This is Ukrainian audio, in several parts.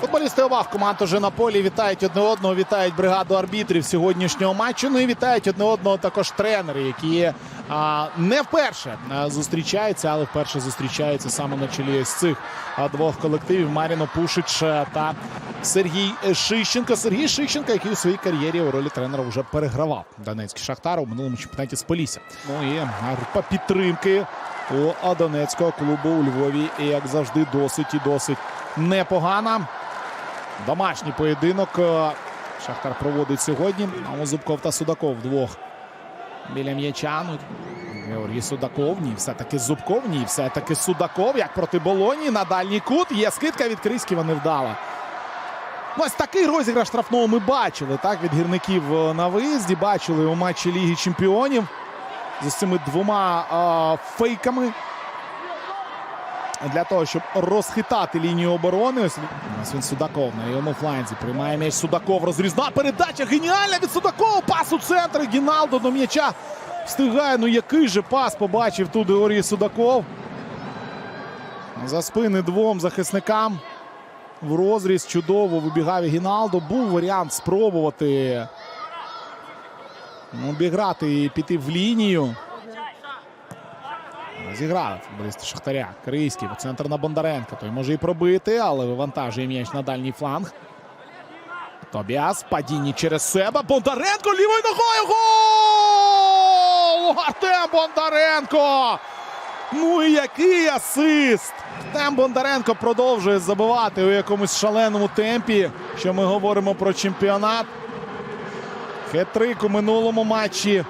Футболісти обох команд уже на полі вітають одне одного, вітають бригаду арбітрів сьогоднішнього матчу. Ну і вітають одне одного також тренери, які а, не вперше зустрічаються, але вперше зустрічаються саме на чолі ось цих двох колективів. Маріно Пушич та Сергій Шищенко. Сергій Шищенко, який у своїй кар'єрі у ролі тренера вже перегравав Донецький Шахтар у минулому чемпіонаті з Полісся. Ну і група підтримки у Донецького клубу у Львові, як завжди, досить і досить непогана. Домашній поєдинок е, Шахтар проводить сьогодні. Мамо Зубков та Судаков вдвох біля м'яча. Ну, Георгій Судаков. Ні, все-таки Зубков. Ні, все-таки Судаков. Як проти Болоні на дальній кут. Є скидка від Криськіва невдала. Ну, Ось такий розіграш штрафного ми бачили. Так, від гірників е, на виїзді. Бачили у матчі Ліги Чемпіонів з цими двома е, фейками для того, щоб розхитати лінію оборони. Ось ось він Судаков на йому фланзі. Приймає м'яч Судаков. Розрізна передача. Геніальна від Судакова. Пас у центр. Гіналдо до м'яча встигає. Ну який же пас побачив тут Георгій Судаков. За спини двом захисникам. В розріз чудово вибігав Гіналдо. Був варіант спробувати обіграти і піти в лінію. Зіграли футболісти Шахтаря. Крийський центр на Бондаренка. Той може і пробити, але вивантажує м'яч на дальній фланг. Тобіас. Падінні через себе. Бондаренко лівою ногою. Гол! Артем Бондаренко! Ну і який асист! Артем Бондаренко продовжує забивати у якомусь шаленому темпі. Що ми говоримо про чемпіонат. Хет-трик у минулому матчі.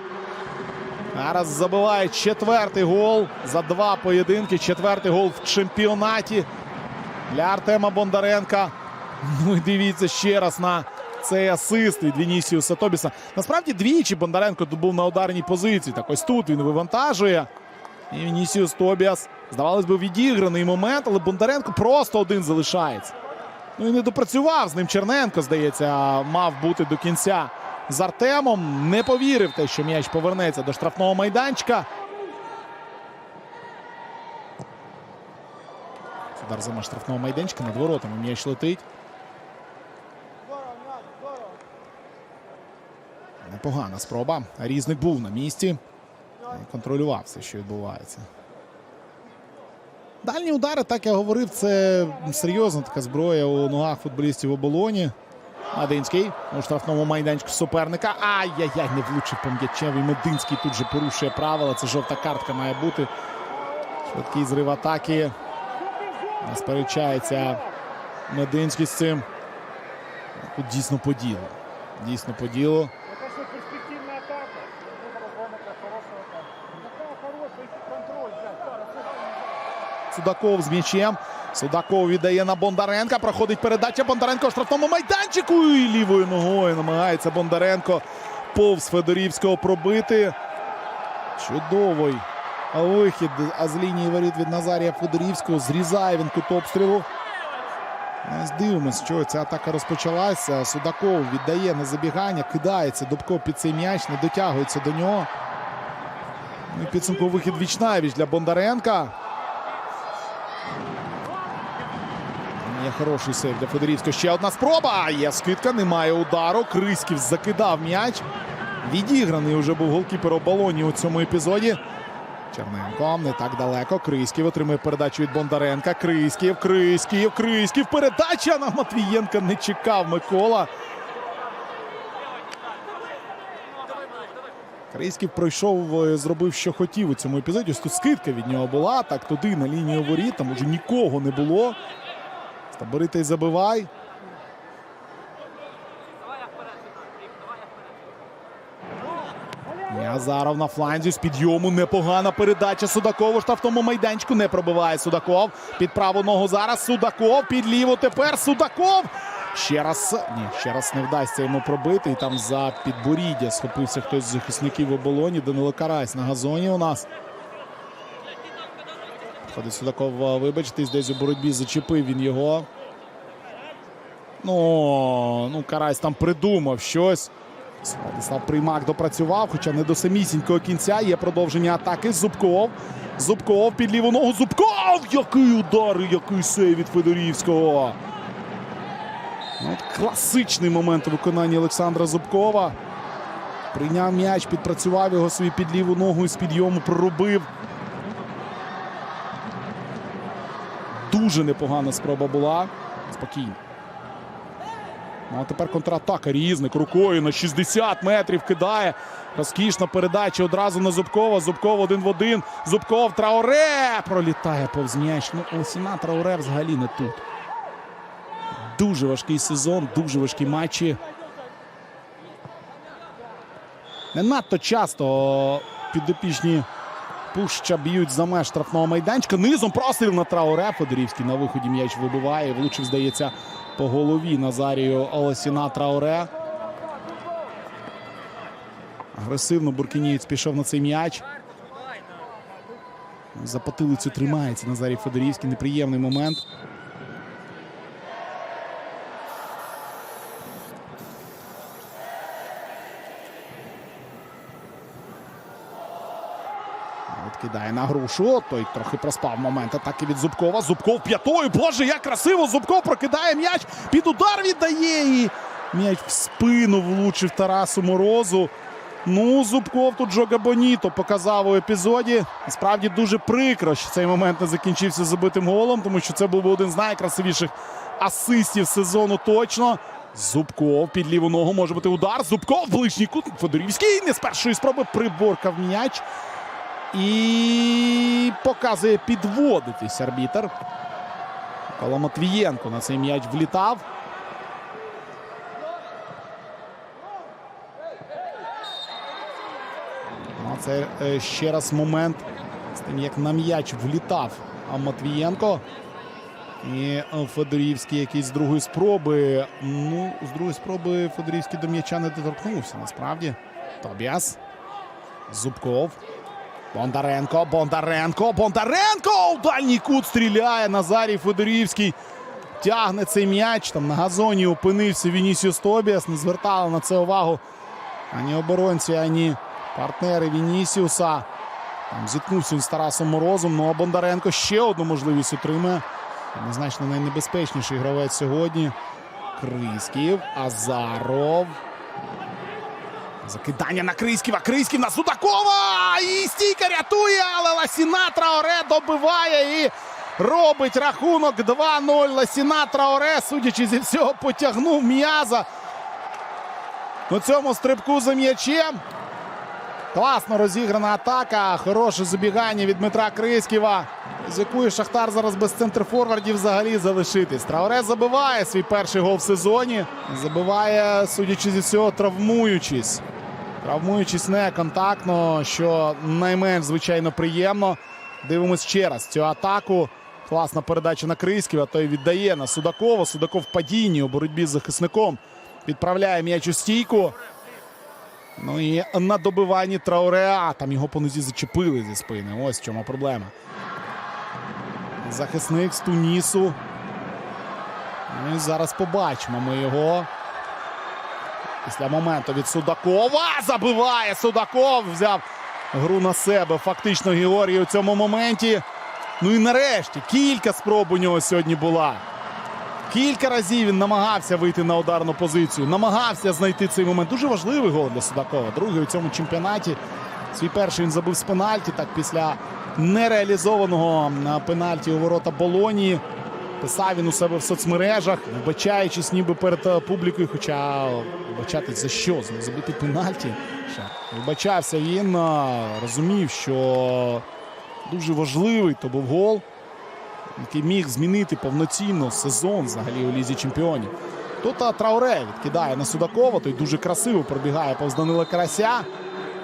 Зараз забиває четвертий гол за два поєдинки. Четвертий гол в чемпіонаті для Артема Бондаренка. Ну і дивіться ще раз на цей асист від Вінісіуса Тобіса. Насправді двічі Бондаренко був на ударній позиції. Так ось тут він вивантажує. І Вінісіус Тобіас, здавалось би, відіграний момент, але Бондаренко просто один залишається. Ну і не допрацював з ним Черненко, здається, мав бути до кінця з Артемом. Не повірив те, що м'яч повернеться до штрафного майданчика. Удар за штрафного майданчика над воротами. М'яч летить. Непогана спроба. Різник був на місці. Контролював все, що відбувається. Дальні удари, так я говорив, це серйозна така зброя у ногах футболістів оболоні. Мадинський у штрафному майданчику суперника. Ай-яй-яй, не влучив по м'ячевий. Мединський тут же порушує правила. Це жовта картка має бути. Швидкий зрив атаки. Не сперечається Мединський з цим. Тут дійсно по ділу. Дійсно по ділу. Судаков з м'ячем. Судаков віддає на Бондаренка. Проходить передача Бондаренко в штрафному майданчику. І лівою ногою намагається Бондаренко повз Федорівського пробити. Чудовий вихід а з лінії воріт від Назарія Федорівського. Зрізає він кут обстрілу. Ось дивимось, що ця атака розпочалася. Судаков віддає на забігання, кидається Дубко під цей м'яч, не дотягується до нього. Ну і підсумку вихід віч для Бондаренка. Є хороший сейв для Федорівського. Ще одна спроба. Є скидка, немає удару. Криськів закидав м'яч. Відіграний вже був голкіпер оболоні у цьому епізоді. Черненко не так далеко. Криськів отримує передачу від Бондаренка. Криськів, Криськів, Криськів. Передача на Матвієнка не чекав Микола. Криськів пройшов, е, зробив, що хотів у цьому епізоді. Ось тут скидка від нього була. Так туди на лінію воріт. Там уже нікого не було. Стаборитий забивай. Азаров на фланзі з підйому. Непогана передача Судакову. Штрафному майданчику не пробиває Судаков. Під праву ногу зараз Судаков. Під ліву тепер Судаков. Ще раз. Ні, ще раз не вдасться йому пробити. І там за підборіддя схопився хтось з захисників оболоні. Данило Карась на газоні у нас. Ходить Судаков вибачтесь, десь у боротьбі зачепив він його. Ну, ну Карась там придумав щось. Владислав Приймак допрацював, хоча не до самісінького кінця. Є продовження атаки. Зубков. Зубков під ліву ногу. Зубков! Який удар, який сейв від Федорівського. Ну, класичний момент у виконанні Олександра Зубкова. Прийняв м'яч, підпрацював його собі під ліву ногу і з підйому проробив. Дуже непогана спроба була. Спокійно. Ну, а тепер контратака. Різник рукою на 60 метрів кидає. Розкішна передача одразу на Зубкова. Зубков один в один. Зубков Трауре пролітає повз м'яч. Ну, Олсіна Трауре взагалі не тут. Дуже важкий сезон, дуже важкі матчі. Не надто часто підопічні Пуща б'ють за меж штрафного майданчика. Низом простріл на Трауре. Федорівський на виході м'яч вибиває. Влучив, здається, по голові Назарію Олесіна Трауре. Агресивно Буркінієць пішов на цей м'яч. За потилицю тримається Назарій Федорівський. Неприємний момент. Відкидає на грушу. Той трохи проспав момент атаки від Зубкова. Зубков п'ятою. Боже, як красиво! Зубков прокидає м'яч. Під удар віддає. І м'яч в спину влучив Тарасу Морозу. Ну, Зубков тут Джога Боніто показав у епізоді. Справді дуже прикро, що цей момент не закінчився забитим голом, тому що це був би один з найкрасивіших асистів сезону точно. Зубков під ліву ногу може бути удар. Зубков ближній кут. Федорівський не з першої спроби приборкав м'яч. І показує підводитись арбітер. Микола Матвієнко на цей м'яч влітав. Ну, це е, ще раз момент з тим, як на м'яч влітав Матвієнко. І е, Федорівський якийсь з другої спроби. Ну, з другої спроби Федорівський до м'яча не доторкнувся. Насправді. Тобіас. Зубков. Бондаренко, Бондаренко, Бондаренко! У дальній кут стріляє Назарій Федорівський. Тягне цей м'яч. Там на газоні опинився Вінісіус Тобіас. Не звертали на це увагу ані оборонці, ані партнери Вінісіуса. Там зіткнувся він з Тарасом Морозом. Ну а Бондаренко ще одну можливість отримає. Однозначно найнебезпечніший гравець сьогодні. Крисків, Азаров. Закидання на Крисківа. Крисків на Судакова. І стійка рятує, але Ласіна Траоре добиває і робить рахунок 2-0. Ласіна Траоре, судячи зі всього, потягнув м'яза. На цьому стрибку за м'ячем. Класно розіграна атака. Хороше забігання від Дмитра Крисківа. Ризикує Шахтар зараз без центрфорвардів взагалі залишитись. Траоре забиває свій перший гол в сезоні. Забиває, судячи зі всього, травмуючись. Травмуючись не контактно, що найменш звичайно приємно. Дивимось ще раз цю атаку. Класна передача на Крисківа. Той віддає на Судакова. Судаков в падінні у боротьбі з захисником. Відправляє м'яч у стійку. Ну і на добиванні Трауреа. Там його по нозі зачепили зі спини. Ось в чому проблема. Захисник з Тунісу. Ну і зараз побачимо ми його. Після моменту від Судакова забиває Судаков. Взяв гру на себе. Фактично Георгій у цьому моменті. Ну і нарешті кілька спроб у нього сьогодні була. Кілька разів він намагався вийти на ударну позицію, намагався знайти цей момент. Дуже важливий гол для Судакова. Другий у цьому чемпіонаті. Свій перший він забив з пенальті. Так після нереалізованого пенальті у ворота Болонії. Писав він у себе в соцмережах, вбачаючись ніби перед е, публікою. Хоча вбачатись за що? За забити пенальті. Вибачався він, е, розумів, що дуже важливий то був гол який міг змінити повноцінно сезон взагалі у лізі чемпіонів. Тут Трауре відкидає на Судакова. Той дуже красиво пробігає повз Данила Карася.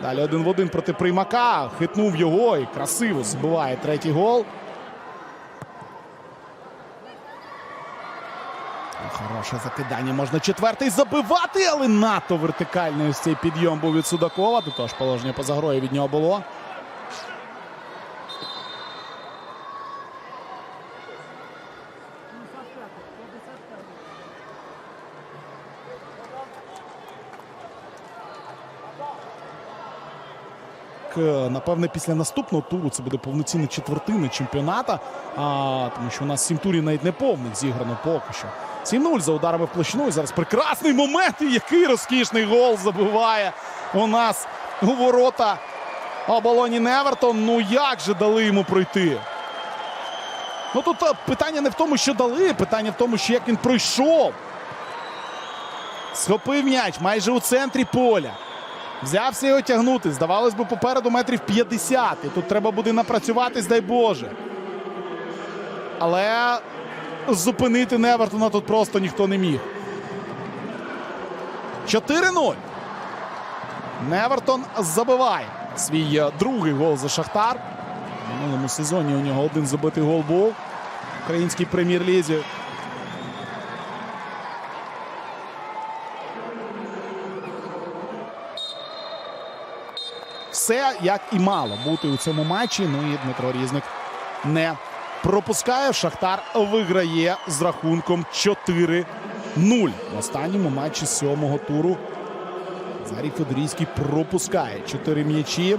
Далі один в один проти Приймака. Хитнув його і красиво збиває третій гол. Хороше закидання. Можна четвертий забивати, але надто вертикальний ось цей підйом був від Судакова. До того ж положення поза грою від нього було. Напевне, після наступного туру це буде повноцінна четвертина чемпіоната. Тому що у нас сім турів навіть не повних зіграно поки що. 7-0 за ударами в площину. І зараз прекрасний момент. І який розкішний гол забиває у нас у ворота оболоні Невертон. Ну як же дали йому пройти? Ну тут е, питання не в тому, що дали, питання в тому, що як він пройшов. Схопив м'яч майже у центрі поля. Взявся його тягнути. Здавалось би, попереду метрів 50. І тут треба буде напрацюватись, дай Боже. Але зупинити Невертона тут просто ніхто не міг. 4-0. Невертон забиває свій е, другий гол за Шахтар. В минулому сезоні у нього один забитий гол був в українській прем'єр-лізі. Все як і мало бути у цьому матчі. Ну і Дмитро Різник не пропускає. Шахтар виграє з рахунком 4-0 в останньому матчі сьомого туру. Зарій Федорійський пропускає чотири м'ячі.